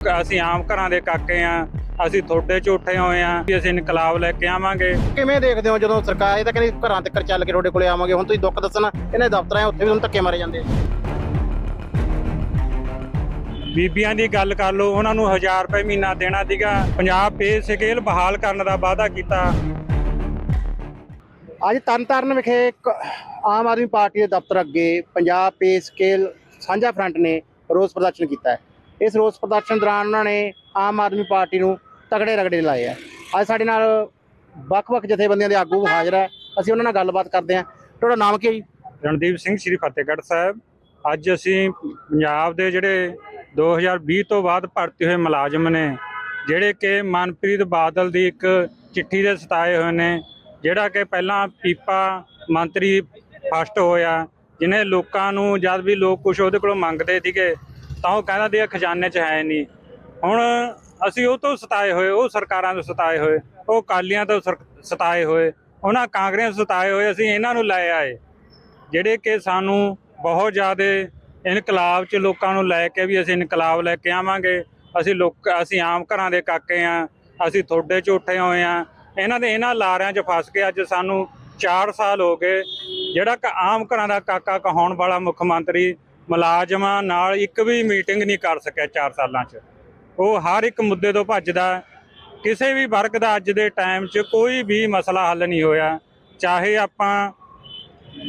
ਅਸੀਂ ਆਮ ਘਰਾਂ ਦੇ ਕਾਕੇ ਆ ਅਸੀਂ ਤੁਹਾਡੇ ਉੱਠੇ ਹੋਏ ਆ ਵੀ ਅਸੀਂ ਇਨਕਲਾਬ ਲੈ ਕੇ ਆਵਾਂਗੇ। ਕਿਵੇਂ ਦੇਖਦੇ ਹੋ ਜਦੋਂ ਸਰਕਾਰ ਇਹ ਤਾਂ ਕਹਿੰਦੀ ਘਰਾਂ ਤੱਕ ਚੱਲ ਕੇ ਤੁਹਾਡੇ ਕੋਲੇ ਆਵਾਂਗੇ ਹੁਣ ਤੁਸੀਂ ਦੁੱਖ ਦੱਸਣਾ ਇਹਨਾਂ ਦਫ਼ਤਰਾਂ ਉੱਥੇ ਵੀ ਹੁਣ ਧੱਕੇ ਮਾਰੇ ਜਾਂਦੇ ਆ। ਬੀਬੀਆਂ ਦੀ ਗੱਲ ਕਰ ਲਓ ਉਹਨਾਂ ਨੂੰ 1000 ਰੁਪਏ ਮਹੀਨਾ ਦੇਣਾ ਸੀਗਾ ਪੰਜਾਬ ਪੇ ਸਕੇਲ ਬਹਾਲ ਕਰਨ ਦਾ ਵਾਅਦਾ ਕੀਤਾ। ਅੱਜ ਤਰਨਤਾਰਨ ਵਿਖੇ ਆਮ ਆਦਮੀ ਪਾਰਟੀ ਦੇ ਦਫ਼ਤਰ ਅੱਗੇ ਪੰਜਾਬ ਪੇ ਸਕੇਲ ਸਾਂਝਾ ਫਰੰਟ ਨੇ ਰੋਸ ਪ੍ਰਦਰਸ਼ਨ ਕੀਤਾ ਹੈ। ਇਸ ਰੋਸ ਪ੍ਰਦਰਸ਼ਨ ਦੌਰਾਨ ਉਹਨਾਂ ਨੇ ਆਮ ਆਦਮੀ ਪਾਰਟੀ ਨੂੰ ਤਗੜੇ ਰਗੜੇ ਲਾਏ ਆ। ਅੱਜ ਸਾਡੇ ਨਾਲ ਵੱਖ-ਵੱਖ ਜਥੇਬੰਦੀਆਂ ਦੇ ਆਗੂ ਹਾਜ਼ਰ ਹੈ ਅਸੀਂ ਉਹਨਾਂ ਨਾਲ ਗੱਲਬਾਤ ਕਰਦੇ ਹਾਂ ਤੁਹਾਡਾ ਨਾਮ ਕੀ ਹੈ ਜੀ? ਰਣਦੀਪ ਸਿੰਘ, ਸ੍ਰੀ ਫਤਿਹਗੜ੍ਹ ਸਾਹਿਬ। ਅੱਜ ਅਸੀਂ ਪੰਜਾਬ ਦੇ ਜਿਹੜੇ 2020 ਤੋਂ ਬਾਅਦ ਭਰਤੀ ਹੋਏ ਮੁਲਾਜ਼ਮ ਨੇ, ਜਿਹੜੇ ਕਿ ਮਨਪ੍ਰੀਤ ਬਾਦਲ ਦੀ ਇੱਕ ਚਿੱਠੀ ਦੇ ਸਤਾਏ ਹੋਏ ਨੇ, ਜਿਹੜਾ ਕਿ ਪਹਿਲਾਂ ਪੀਪਾ ਮੰਤਰੀ ਫਸਟ ਹੋਇਆ ਜਿਹਨੇ ਲੋਕਾਂ ਨੂੰ ਜਦ ਵੀ ਲੋਕ ਕੁਝ ਉਹਦੇ ਕੋਲੋਂ ਮੰਗਦੇ ਸੀਗੇ ਤਾਂ ਉਹ ਕਹਿੰਦਾ ਸੀ ਖਜ਼ਾਨੇ 'ਚ ਹੈ ਨਹੀਂ। ਹੁਣ ਅਸੀਂ ਉਹ ਤੋਂ ਸਤਾਏ ਹੋਏ, ਉਹ ਸਰਕਾਰਾਂ ਤੋਂ ਸਤਾਏ ਹੋਏ, ਉਹ ਕਾਲੀਆਂ ਤੋਂ ਸਰ- ਸਤਾਏ ਹੋਏ, ਉਹਨਾਂ ਕਾਂਗਰਸ ਸਤਾਏ ਹੋਏ, ਅਸੀਂ ਇਹਨਾਂ ਨੂੰ ਲੈ ਆਏ। ਜਿਹੜੇ ਕਿ ਸਾਨੂੰ ਬਹੁਤ ਜ਼ਿਆਦਾ ਇਨਕਲਾਬ 'ਚ ਲੋਕਾਂ ਨੂੰ ਲੈ ਕੇ ਵੀ ਅਸੀਂ ਇਨਕਲਾਬ ਲੈ ਕੇ ਆਵਾਂਗੇ। ਅਸੀਂ ਲੋਕ, ਅਸੀਂ ਆਮ ਘਰਾਂ ਦੇ ਕਾਕੇ ਆ, ਅਸੀਂ ਤੁਹਾਡੇ 'ਚ ਉੱਠੇ ਹੋਏ ਆ। ਇਹਨਾਂ ਦੇ, ਇਹਨਾਂ ਲਾਰਿਆਂ 'ਚ ਫਸ ਕੇ ਅੱਜ ਸਾਨੂੰ 4 ਸਾਲ ਹੋ ਗਏ। ਜਿਹੜਾ ਕਿ, ਆਮ ਘਰਾਂ ਦਾ ਕਾਕਾ ਕਹਾਉਣ ਵਾਲਾ ਮੁੱਖ ਮੰਤਰੀ ਮੁਲਾਜ਼ਮਾਂ ਨਾਲ ਇੱਕ ਵੀ ਮੀਟਿੰਗ ਨਹੀਂ ਕਰ ਸਕਿਆ 4 ਸਾਲਾਂ 'ਚ। ਉਹ ਹਰ ਇੱਕ ਮੁੱਦੇ ਤੋਂ ਭੱਜਦਾ ਕਿਸੇ ਵੀ ਵਰਗ ਦਾ ਅੱਜ ਦੇ ਟਾਈਮ 'ਚ ਕੋਈ ਵੀ ਮਸਲਾ ਹੱਲ ਨਹੀਂ ਹੋਇਆ। ਚਾਹੇ ਆਪਾਂ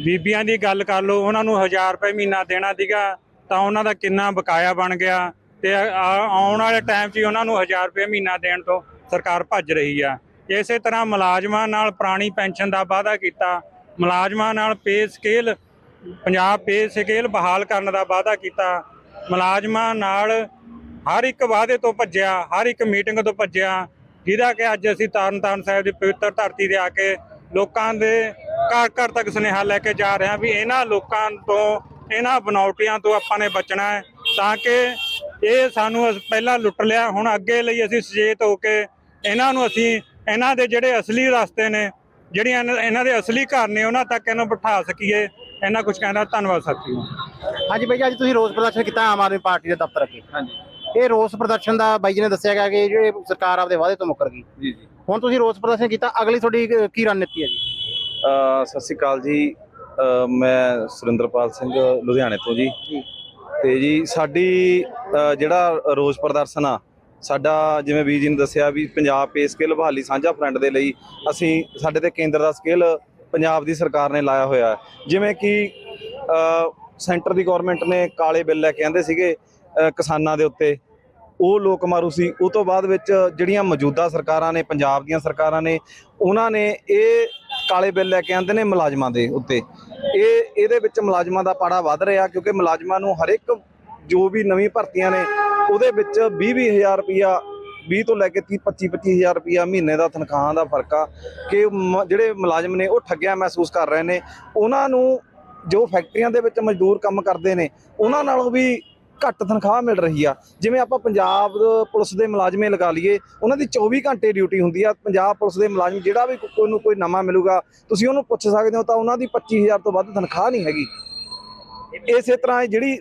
ਬੀਬੀਆਂ ਦੀ ਗੱਲ ਕਰ ਲਓ, ਉਹਨਾਂ ਨੂੰ 1000 ਰੁਪਏ ਮਹੀਨਾ ਦੇਣਾ ਸੀਗਾ, ਤਾਂ ਉਹਨਾਂ ਦਾ ਕਿੰਨਾ ਬਕਾਇਆ ਬਣ ਗਿਆ। ਤੇ ਆ- ਆਉਣ ਵਾਲੇ ਟਾਈਮ 'ਚ ਉਹਨਾਂ ਨੂੰ 1000 ਰੁਪਏ ਮਹੀਨਾ ਦੇਣ ਤੋਂ ਸਰਕਾਰ ਭੱਜ ਰਹੀ ਆ। ਇਸੇ ਤਰ੍ਹਾਂ ਮੁਲਾਜ਼ਮਾਂ ਨਾਲ ਪੁਰਾਣੀ ਪੈਨਸ਼ਨ ਦਾ ਵਾਅਦਾ ਕੀਤਾ। ਮੁਲਾਜ਼ਮਾਂ ਨਾਲ pay scale Punjab pay scale ਬਹਾਲ ਕਰਨ ਦਾ ਵਾਅਦਾ ਕੀਤਾ। ਮੁਲਾਜ਼ਮਾਂ ਨਾਲ ਹਰ ਇੱਕ ਵਾਅਦੇ ਤੋਂ ਭੱਜਿਆ, ਹਰ ਇੱਕ ਮੀਟਿੰਗ ਤੋਂ ਭੱਜਿਆ, ਜਿਹਦਾ ਕਿ ਅੱਜ ਅਸੀਂ ਤਰਨਤਾਰਨ ਸਾਹਿਬ ਦੀ ਪਵਿੱਤਰ ਧਰਤੀ ਤੇ ਆ ਕੇ ਲੋਕਾਂ ਦੇ ਘਰ ਘਰ ਤੱਕ ਸੁਨੇਹਾ ਲੈ ਕੇ ਜਾ ਰਹੇ ਹਾਂ ਵੀ ਇਹਨਾਂ ਲੋਕਾਂ ਤੋਂ, ਇਹਨਾਂ ਬਨੌਟੀਆਂ ਤੋਂ ਆਪਾਂ ਨੇ ਬਚਣਾ ਹੈ, ਤਾਂ ਕਿ ਇਹ ਸਾਨੂੰ ਅਸ- ਪਹਿਲਾਂ ਲੁੱਟ ਲਿਆ, ਹੁਣ ਅੱਗੇ ਲਈ ਅਸੀਂ ਸੁਚੇਤ ਹੋ ਕੇ ਇਹਨਾਂ ਨੂੰ ਅਸੀਂ, ਇਹਨਾਂ ਦੇ ਜਿਹੜੇ ਅਸਲੀ ਰਸਤੇ ਨੇ, ਜਿਹੜੀਆਂ ਇਹਨਾਂ- ਇਹਨਾਂ ਦੇ ਅਸਲੀ ਘਰ ਨੇ, ਉਹਨਾਂ ਤੱਕ ਇਹਨੂੰ ਬਿਠਾ ਸਕੀਏ। ਇਹਨਾਂ ਕੁਝ ਕਹਿੰਦਾ ਧੰਨਵਾਦ ਸਾਥੀਓ ਹਾਂਜੀ ਬਾਈ ਜੀ, ਅੱਜ ਤੁਸੀਂ ਰੋਸ ਪ੍ਰਦਰਸ਼ਨ ਕੀਤਾ ਆਮ ਆਦਮੀ ਪਾਰਟੀ ਦੇ ਦਫ਼ਤਰ ਅੱਗੇ। ਹਾਂਜੀ। ਇਹ ਰੋਸ ਪ੍ਰਦਰਸ਼ਨ ਦਾ ਬਾਈ ਜੀ ਨੇ ਦੱਸਿਆ ਗਿਆ ਕਿ ਜਿਹੜੇ ਸਰਕਾਰ ਆਪਦੇ ਵਾਅਦੇ ਤੋਂ ਮੁੱਕਰ ਗਈ। ਜੀ ਜੀ। ਹੁਣ ਤੁਸੀਂ ਰੋਸ ਪ੍ਰਦਰਸ਼ਨ ਕੀਤਾ ਅਗਲੀ ਤੁਹਾਡੀ ਕ- ਕੀ ਰਣਨੀਤੀ ਹੈ ਜੀ? ਅ, ਸਤਿ ਸ਼੍ਰੀ ਅਕਾਲ ਜੀ। ਅ, ਮੈਂ ਸੁਰਿੰਦਰਪਾਲ ਸਿੰਘ ਲੁਧਿਆਣੇ ਤੋਂ ਜੀ। ਜੀ। ਤੇ ਜੀ ਸਾਡੀ ਅ, ਜਿਹੜਾ ਰੋਸ ਪ੍ਰਦਰਸ਼ਨ ਆ ਸਾਡਾ ਜਿਵੇਂ ਵੀਰ ਜੀ ਨੇ ਦੱਸਿਆ ਵੀ ਪੰਜਾਬ ਪੇ ਸਕੇਲ ਬਹਾਲੀ ਸਾਂਝਾ ਫਰੰਟ ਦੇ ਲਈ ਅਸੀਂ ਸਾਡੇ ਤੇ ਕੇਂਦਰ ਦਾ ਸਕੇਲ ਪੰਜਾਬ ਦੀ ਸਰਕਾਰ ਨੇ ਲਾਇਆ ਹੋਇਆ ਜਿਵੇਂ ਕਿ ਸੈਂਟਰ ਦੀ ਗਵਰਨਮੈਂਟ ਨੇ ਕਾਲੇ ਬਿੱਲ ਲੈ ਕੇ ਆਂਦੇ ਸੀਗੇ ਕਿਸਾਨਾਂ ਦੇ ਉੱਤੇ। ਉਹ ਲੋਕ ਮਾਰੂ ਸੀ। ਉਹ ਤੋਂ ਬਾਅਦ ਵਿੱਚ ਜਿਹੜੀਆਂ ਮੌਜੂਦਾ ਸਰਕਾਰਾਂ ਨੇ, ਪੰਜਾਬ ਦੀਆਂ ਸਰਕਾਰਾਂ ਨੇ, ਉਹਨਾਂ ਨੇ ਇਹ ਕਾਲੇ ਬਿੱਲ ਲੈ ਕੇ ਆਂਦੇ ਨੇ ਮੁਲਾਜ਼ਮਾਂ ਦੇ ਉੱਤੇ। ਇਹ, ਇਹਦੇ ਵਿੱਚ ਮੁਲਾਜ਼ਮਾਂ ਦਾ ਪਾੜਾ ਵੱਧ ਰਿਹਾ ਕਿਉਂਕਿ ਮੁਲਾਜ਼ਮਾਂ ਨੂੰ ਹਰ ਇੱਕ ਜੋ ਵੀ ਨਵੀਂ ਭਰਤੀਆਂ ਨੇ, ਉਹਦੇ ਵਿੱਚ 20 ਹਜ਼ਾਰ ਰੁਪਿਆ 20 ਤੋਂ ਲੈ ਕੇ 30 25 ਹਜ਼ਾਰ ਰੁਪਿਆ ਮਹੀਨੇ ਦਾ ਤਨਖਾਹਾਂ ਦਾ ਫ਼ਰਕ ਆ ਕਿ ਮ- ਜਿਹੜੇ ਮੁਲਾਜ਼ਮ ਨੇ ਉਹ ਠੱਗਿਆ ਮਹਿਸੂਸ ਕਰ ਰਹੇ ਨੇ। ਉਹਨਾਂ ਨੂੰ ਜੋ ਫੈਕਟਰੀਆਂ ਦੇ ਵਿੱਚ ਮਜ਼ਦੂਰ ਕੰਮ ਕਰਦੇ ਨੇ, ਉਹਨਾਂ ਨਾਲੋਂ ਵੀ ਘੱਟ ਤਨਖਾਹ ਮਿਲ ਰਹੀ ਆ। ਜਿਵੇਂ ਆਪਾਂ ਪੰਜਾਬ ਪੁਲਿਸ ਦੇ ਮੁਲਾਜ਼ਮੇ ਲਗਾ ਲਈਏ, ਉਹਨਾਂ ਦੀ 24 ਘੰਟੇ ਡਿਊਟੀ ਹੁੰਦੀ ਆ। ਪੰਜਾਬ ਪੁਲਿਸ ਦੇ ਮੁਲਾਜ਼ਮ ਜਿਹੜਾ ਵੀ ਕੋਈ ਨੂੰ ਕੋਈ ਨਵਾਂ ਮਿਲੂਗਾ, ਤੁਸੀਂ ਉਹਨੂੰ ਪੁੱਛ ਸਕਦੇ ਹੋ ਤਾਂ ਉਹਨਾਂ ਦੀ 25000 ਤੋਂ ਵੱਧ ਤਨਖਾਹ ਨਹੀਂ ਹੈਗੀ। ਇਸੇ ਤਰ੍ਹਾਂ ਜਿਹੜੀ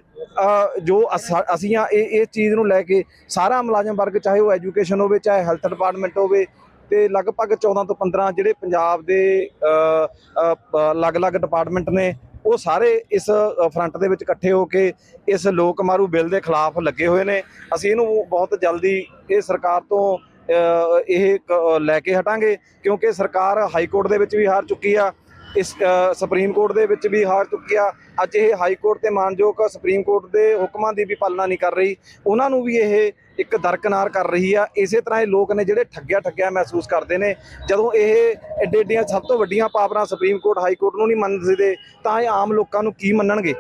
ਜੋ ਅਸ- ਅਸੀਂ ਆ ਇਹ ਇਸ ਚੀਜ਼ ਨੂੰ ਲੈ ਕੇ ਸਾਰਾ ਮੁਲਾਜ਼ਮ ਵਰਗ, ਚਾਹੇ ਉਹ ਐਜੂਕੇਸ਼ਨ ਹੋਵੇ, ਚਾਹੇ ਹੈਲਥ ਡਿਪਾਰਟਮੈਂਟ ਹੋਵੇ, ਤੇ ਲਗਭਗ 14 ਤੋਂ 15 ਜਿਹੜੇ ਪੰਜਾਬ ਦੇ ਅਲੱਗ-ਅਲੱਗ ਡਿਪਾਰਟਮੈਂਟ ਨੇ, ਉਹ ਸਾਰੇ ਇਸ ਫਰੰਟ ਦੇ ਵਿੱਚ ਇਕੱਠੇ ਹੋ ਕੇ ਇਸ ਲੋਕ ਮਾਰੂ ਬਿੱਲ ਦੇ ਖਿਲਾਫ ਲੱਗੇ ਹੋਏ ਨੇ। ਅਸੀਂ ਇਹਨੂੰ ਬਹੁਤ ਜਲਦੀ ਇਹ ਸਰਕਾਰ ਤੋਂ ਇਹ ਕ- ਲੈ ਕੇ ਹਟਾਂਗੇ, ਕਿਉਂਕਿ ਸਰਕਾਰ ਹਾਈ ਕੋਰਟ ਦੇ ਵਿੱਚ ਵੀ ਹਾਰ ਚੁੱਕੀ ਆ। ਇਸ ਸੁਪਰੀਮ ਕੋਰਟ ਦੇ ਵਿੱਚ ਵੀ ਹਾਰ ਚੁੱਕੀ ਆ। ਅੱਜ ਇਹ ਹਾਈ ਕੋਰਟ ਤੇ ਮਾਨਯੋਗ ਸੁਪਰੀਮ ਕੋਰਟ ਦੇ ਹੁਕਮਾਂ ਦੀ ਵੀ ਪਾਲਣਾ ਨਹੀਂ ਕਰ ਰਹੀ। ਉਹਨਾਂ ਨੂੰ ਵੀ ਇਹ ਇੱਕ ਦਰਕਨਾਰ ਕਰ ਰਹੀ ਆ। ਇਸੇ ਤਰ੍ਹਾਂ ਇਹ ਲੋਕ ਨੇ ਜਿਹੜੇ ਠੱਗਿਆ ਠੱਗਿਆ ਮਹਿਸੂਸ ਕਰਦੇ ਨੇ। ਜਦੋਂ ਇਹ ਐਡੇ ਐਡੀਆਂ ਸਭ ਤੋਂ ਵੱਡੀਆਂ ਪਾਵਰਾਂ ਸੁਪਰੀਮ ਕੋਰਟ ਹਾਈ ਕੋਰਟ ਨੂੰ ਨਹੀਂ ਮੰਨਦੇ ਤਾਂ ਇਹ ਆਮ ਲੋਕਾਂ ਨੂੰ ਕੀ ਮੰਨਣਗੇ?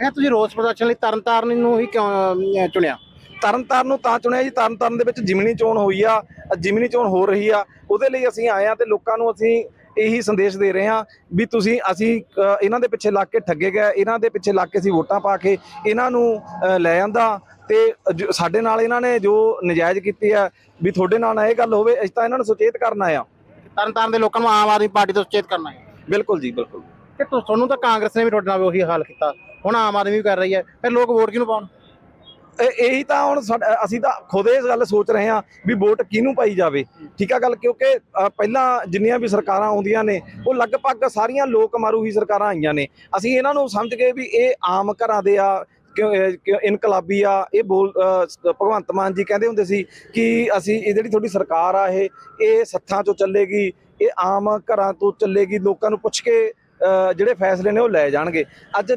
ਇਹ ਤੁਸੀਂ ਰੋਸ ਪ੍ਰਦਰਸ਼ਨ ਲਈ ਤਰਨਤਾਰਨ ਨੂੰ ਹੀ ਕਿਉਂ ਚੁਣਿਆ? ਤਰਨਤਾਰਨ ਨੂੰ ਤਾਂ ਚੁਣਿਆ ਜੀ। ਤਰਨਤਾਰਨ ਦੇ ਵਿੱਚ ਜਿਮਨੀ ਚੋਣ ਹੋਈ ਆ। ਜਿਮਨੀ ਚੋਣ ਹੋ ਰਹੀ ਆ। ਉਹਦੇ ਲਈ ਅਸੀਂ ਆਏ ਆ ਤੇ ਲੋਕਾਂ ਨੂੰ ਅਸੀਂ ਇਹੀ ਸੰਦੇਸ਼ ਦੇ ਰਹੇ ਹਾਂ ਵੀ ਤੁਸੀਂ ਅਸੀਂ ਇਹਨਾਂ ਦੇ ਪਿੱਛੇ ਲੱਗ ਕੇ ਠੱਗੇ ਗਏ ਇਹਨਾਂ ਦੇ ਪਿੱਛੇ ਲੱਗ ਕੇ ਅਸੀਂ ਵੋਟਾਂ ਪਾ ਕੇ ਇਹਨਾਂ ਨੂੰ ਲੈ ਆਂਦਾ ਤੇ ਸਾਡੇ ਨਾਲ ਇਹਨਾਂ ਨੇ ਜੋ ਨਜਾਇਜ਼ ਕੀਤੀ ਆ ਵੀ ਤੁਹਾਡੇ ਨਾਲ ਇਹ ਗੱਲ ਹੋਵੇ ਅਸੀਂ ਤਾਂ ਇਹਨਾਂ ਨੂੰ ਸੁਚੇਤ ਕਰਨ ਆਇਆ ਤਰਨਤਾਰਨ ਦੇ ਲੋਕਾਂ ਨੂੰ ਆਮ ਆਦਮੀ ਪਾਰਟੀ ਤੋਂ ਸੁਚੇਤ ਕਰਨਾ ਹੈ। ਬਿਲਕੁਲ ਜੀ ਬਿਲਕੁਲ। ਤੁ- ਤੁਹਾਨੂੰ ਤਾਂ ਕਾਂਗਰਸ ਨੇ ਵੀ ਤੁਹਾਡੇ ਨਾਲ ਉਹੀ ਹਾਲ ਕੀਤਾ। ਹੁਣ ਆਮ ਆਦਮੀ ਵੀ ਕਰ ਰਹੀ ਹੈ ਫਿਰ ਲੋਕ ਵੋਟ ਕਿਹਨੂੰ ਪਾਉਣ? ਇਹੀ ਤਾਂ ਹੁਣ ਸਾਡਾ- ਅਸੀਂ ਤਾਂ ਖੁਦ ਇਸ ਗੱਲ ਸੋਚ ਰਹੇ ਹਾਂ ਵੀ ਵੋਟ ਕਿਹਨੂੰ ਪਾਈ ਜਾਵੇ। ਠੀਕ ਆ ਗੱਲ, ਕਿਉਂਕਿ ਪਹਿਲਾਂ ਜਿੰਨੀਆਂ ਵੀ ਸਰਕਾਰਾਂ ਆਉਂਦੀਆਂ ਨੇ, ਉਹ ਲਗਭਗ ਸਾਰੀਆਂ ਲੋਕ ਮਾਰੂ ਹੀ ਸਰਕਾਰਾਂ ਆਈਆਂ ਨੇ। ਅਸੀਂ ਇਹਨਾਂ ਨੂੰ ਸਮਝ ਗਏ ਵੀ ਇਹ ਆਮ ਘਰਾਂ ਦੇ ਆ, ਕਿਉਂ ਇਨਕਲਾਬੀ ਆ, ਇਹ ਬੋਲ ਭਗਵੰਤ ਮਾਨ ਜੀ ਕਹਿੰਦੇ ਹੁੰਦੇ ਸੀ ਕਿ ਅਸੀਂ ਇਹ ਜਿਹੜੀ ਤੁਹਾਡੀ ਸਰਕਾਰ ਆ ਇਹ ਇਹ ਸੱਥਾਂ ਚੋਂ ਚੱਲੇਗੀ, ਇਹ ਆਮ ਘਰਾਂ ਤੋਂ ਚੱਲੇਗੀ, ਲੋਕਾਂ ਨੂੰ ਪੁੱਛ ਕੇ ਜਿਹੜੇ ਫੈਸਲੇ ਨੇ ਉਹ ਲੈ ਜਾਣਗੇ। ਅੱਜ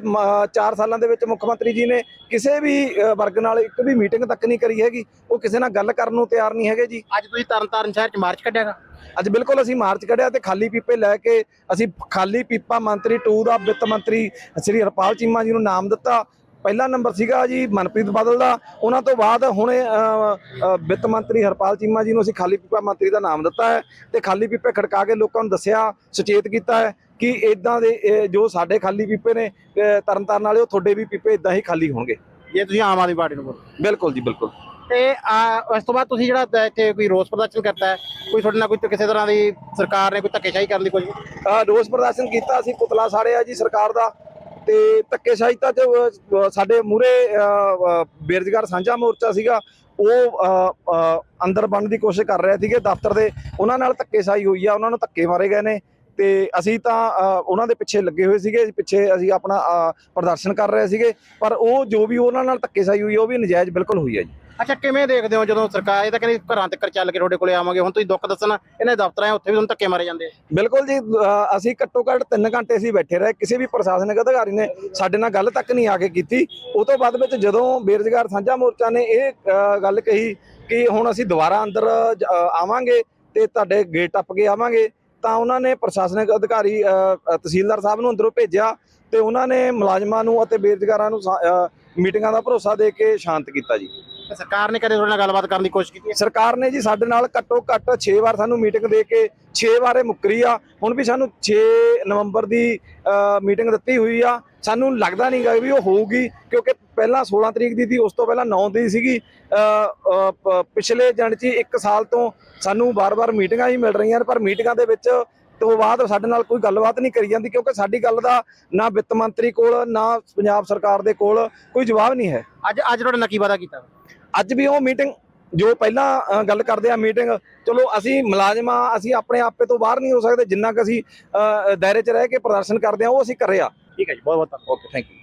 4 ਸਾਲਾਂ ਦੇ ਵਿੱਚ ਮੁੱਖ ਮੰਤਰੀ ਜੀ ਨੇ ਕਿਸੇ ਵੀ ਵਰਗ ਨਾਲ ਇੱਕ ਵੀ ਮੀਟਿੰਗ ਤੱਕ ਨਹੀਂ ਕਰੀ ਹੈਗੀ। ਉਹ ਕਿਸੇ ਨਾਲ ਗੱਲ ਕਰਨ ਨੂੰ ਤਿਆਰ ਨਹੀਂ ਹੈਗੇ ਜੀ। ਅੱਜ ਤੁਸੀਂ ਤਰਨਤਾਰਨ ਸ਼ਹਿਰ ਚ ਮਾਰਚ ਕੱਢਿਆਗਾ ਅੱਜ ਬਿਲਕੁਲ ਅਸੀਂ ਮਾਰਚ ਕੱਢਿਆ ਤੇ ਖਾਲੀ ਪੀਪੇ ਲੈ ਕੇ ਅਸੀਂ ਖਾਲੀ ਪੀਪਾ ਮੰਤਰੀ 2 ਦਾ ਵਿੱਤ ਮੰਤਰੀ ਸ੍ਰੀ ਹਰਪਾਲ ਚੀਮਾ ਜੀ ਨੂੰ ਨਾਮ ਦਿੱਤਾ। ਪਹਿਲਾ ਨੰਬਰ ਸੀਗਾ ਜੀ ਮਨਪ੍ਰੀਤ ਬਾਦਲ ਦਾ। ਉਹਨਾਂ ਤੋਂ ਬਾਅਦ ਹੁਣੇ ਵਿੱਤ ਮੰਤਰੀ ਹਰਪਾਲ ਚੀਮਾ ਜੀ ਨੂੰ ਅਸੀਂ ਖਾਲੀ ਪੀਪਾ ਮੰਤਰੀ ਦਾ ਨਾਮ ਦਿੱਤਾ ਹੈ ਤੇ ਖਾਲੀ ਪੀਪੇ ਖੜਕਾ ਕੇ ਲੋਕਾਂ ਨੂੰ ਦੱਸਿਆ ਸੁਚੇਤ ਕੀਤਾ ਹੈ। ਕਿ ਇਦਾਂ ਦੇ ਇਹ ਜੋ ਸਾਡੇ ਖਾਲੀ ਪੀਪੇ ਨੇ ਤਰਨਤਾਰਨ ਵਾਲੇ ਉਹ ਤੁਹਾਡੇ ਵੀ ਪੀਪੇ ਇਦਾਂ ਹੀ ਖਾਲੀ ਹੋਣਗੇ। ਜੇ ਤੁਸੀਂ ਆਮ ਆਦਮੀ ਪਾਰਟੀ ਨੂੰ ਬਿਲਕੁਲ ਜੀ ਬਿਲਕੁਲ। ਤੇ ਉਸ ਤੋਂ ਬਾਅਦ ਤੁਸੀਂ ਜਿਹੜਾ ਇੱਥੇ ਕੋਈ ਰੋਸ ਪ੍ਰਦਰਸ਼ਨ ਕਰਤਾ ਹੈ ਕੋਈ ਤੁਹਾਡੇ ਨਾਲ ਕੋਈ ਕਿਸੇ ਤਰ੍ਹਾਂ ਦੀ ਸਰਕਾਰ ਨੇ ਕੋਈ ਧੱਕੇਸ਼ਾਹੀ ਕਰਨ ਦੀ ਅ, ਰੋਸ ਪ੍ਰਦਰਸ਼ਨ ਕੀਤਾ ਅਸੀਂ ਪੁਤਲਾ ਸਾੜਿਆ ਜੀ ਸਰਕਾਰ ਦਾ ਤੇ ਧੱਕੇਸ਼ਾਹੀ ਤਾਂ ਸਾਡੇ ਮੂਰੇ ਬੇਰੁਜ਼ਗਾਰ ਸਾਂਝਾ ਮੋਰਚਾ ਸੀਗਾ ਉਹ ਅੰਦਰ ਬਣਨ ਦੀ ਕੋਸ਼ਿਸ਼ ਕਰ ਰਹੇ ਸੀਗੇ ਦਫ਼ਤਰ ਦੇ ਉਹਨਾਂ ਨਾਲ ਧੱਕੇਸ਼ਾਹੀ ਹੋਈ ਆ ਉਹਨਾਂ ਨੂੰ ਧੱਕੇ ਮਾਰੇ ਗਏ ਨੇ ਤੇ ਅਸੀਂ ਤਾਂ ਉਹਨਾਂ ਦੇ ਪਿੱਛੇ ਲੱਗੇ ਹੋਏ ਸੀਗੇ ਪਿੱਛੇ ਅਸੀਂ ਆਪਣਾ ਪ੍ਰਦਰਸ਼ਨ ਕਰ ਰਹੇ ਸੀਗੇ ਪਰ ਉਹ ਜੋ ਵੀ ਉਹਨਾਂ ਨਾਲ ਧੱਕੇਸ਼ਾਹੀ ਹੋਈ ਉਹ ਵੀ ਨਜਾਇਜ਼ ਬਿਲਕੁਲ ਹੋਈ ਹੈ ਜੀ। ਅੱਛਾ ਕਿਵੇਂ ਦੇਖਦੇ ਹੋ ਜਦੋਂ ਸਰਕਾਰ ਇਹ ਤਾਂ ਕਹਿੰਦੀ ਘਰਾਂ ਤੱਕ ਚੱਲ ਕੇ ਤੁਹਾਡੇ ਕੋਲੇ ਆਵਾਂਗੇ ਹੁਣ ਤੁਸੀਂ ਦੁੱਖ ਦੱਸਣਾ ਇਹਨਾਂ ਦਫ਼ਤਰਾਂ ਉੱਥੇ ਵੀ ਤੁਹਾਨੂੰ ਧੱਕੇ ਮਾਰੇ ਜਾਂਦੇ ਬਿਲਕੁਲ ਜੀ ਅਸੀਂ ਘੱਟੋ ਘੱਟ 3 ਘੰਟੇ ਅਸੀਂ ਬੈਠੇ ਰਹੇ ਕਿਸੇ ਵੀ ਪ੍ਰਸ਼ਾਸਨਿਕ ਅਧਿਕਾਰੀ ਨੇ ਸਾਡੇ ਨਾਲ ਗੱਲ ਤੱਕ ਨਹੀਂ ਆ ਕੇ ਕੀਤੀ। ਉਹ ਤੋਂ ਬਾਅਦ ਵਿੱਚ ਜਦੋਂ ਬੇਰੁਜ਼ਗਾਰ ਸਾਂਝਾ ਮੋਰਚਾ ਨੇ ਇਹ ਗੱਲ ਕਹੀ ਕਿ ਹੁਣ ਅਸੀਂ ਦੁਬਾਰਾ ਅੰਦਰ ਆਵਾਂਗੇ ਤੇ ਤੁਹਾਡੇ ਗੇਟ ਟੱਪ ਕੇ ਆਵਾਂਗੇ ਤਾਂ ਉਹਨਾਂ ਨੇ ਪ੍ਰਸ਼ਾਸਨਿਕ ਅਧਿਕਾਰੀ ਤਹਿਸੀਲਦਾਰ ਸਾਹਿਬ ਨੂੰ ਅੰਦਰੋਂ ਭੇਜਿਆ ਤੇ ਉਹਨਾਂ ਨੇ ਮੁਲਾਜ਼ਮਾਂ ਨੂੰ ਅਤੇ ਬੇਰੁਜ਼ਗਾਰਾਂ ਨੂੰ ਮੀਟਿੰਗਾਂ ਦਾ ਭਰੋਸਾ ਦੇ ਕੇ ਸ਼ਾਂਤ ਕੀਤਾ ਜੀ। ਸਰਕਾਰ ਨੇ ਕਦੇ ਤੁਹਾਡੇ ਨਾਲ ਗੱਲਬਾਤ ਕਰਨ ਦੀ ਕੋਸ਼ਿਸ਼ ਕੀਤੀ ਹੈ? ਸਰਕਾਰ ਨੇ ਜੀ ਸਾਡੇ ਨਾਲ ਘੱਟੋ ਘੱਟ 6 ਵਾਰ ਸਾਨੂੰ ਮੀਟਿੰਗ ਦੇ ਕੇ 6 ਵਾਰ ਮੁੱਕਰੀ ਆ। ਹੁਣ ਵੀ ਸਾਨੂੰ 6 ਨਵੰਬਰ ਦੀ ਮੀਟਿੰਗ ਦਿੱਤੀ ਹੋਈ ਆ। ਸਾਨੂੰ ਲੱਗਦਾ ਨਹੀਂਗਾ ਵੀ ਉਹ ਹੋਊਗੀ ਕਿਉਂਕਿ ਪਹਿਲਾਂ 16 ਤਰੀਕ ਦੀ ਸੀ ਉਸ ਤੋਂ ਪਹਿਲਾਂ 9 ਦੀ ਸੀਗੀ। ਪਿਛਲੇ ਜਣ ਚ 1 ਸਾਲ ਤੋਂ ਸਾਨੂੰ ਵਾਰ-ਵਾਰ ਮੀਟਿੰਗਾਂ ਹੀ ਮਿਲ ਰਹੀਆਂ ਪਰ ਮੀਟਿੰਗਾਂ ਦੇ ਵਿੱਚ ਤੋਂ ਬਾਅਦ ਸਾਡੇ ਨਾਲ ਕੋਈ ਗੱਲਬਾਤ ਨਹੀਂ ਕਰੀ ਜਾਂਦੀ ਕਿਉਂਕਿ ਸਾਡੀ ਗੱਲ ਦਾ ਨਾ ਵਿੱਤ ਮੰਤਰੀ ਕੋਲ ਨਾ ਪੰਜਾਬ ਸਰਕਾਰ ਦੇ ਕੋਲ ਕੋਈ ਜਵਾਬ ਨਹੀਂ ਹੈ। ਅੱਜ ਅੱਜ ਤੁਹਾਡੇ ਨਾਲ ਕੀ ਵਾਦਾ ਕੀਤਾ? ਅੱਜ ਵੀ ਉਹ ਮੀਟਿੰਗ ਜੋ ਪਹਿਲਾਂ ਗੱਲ ਕਰਦੇ ਆ ਮੀਟਿੰਗ ਚਲੋ ਅਸੀਂ ਮੁਲਾਜ਼ਮਾਂ ਅਸੀਂ ਆਪਣੇ ਆਪੇ ਤੋਂ ਬਾਹਰ ਨਹੀਂ ਹੋ ਸਕਦੇ ਜਿੰਨਾ ਕਿ ਅਸੀਂ ਦਾਇਰੇ 'ਚ ਰਹਿ ਕੇ ਪ੍ਰਦਰਸ਼ਨ ਕਰਦੇ ਆ ਉਹ ਅਸੀਂ ਕਰਿਆ ਠੀਕ ਹੈ ਜੀ ਬਹੁਤ ਬਹੁਤ ਧੰਨਵਾਦ। Okay thank you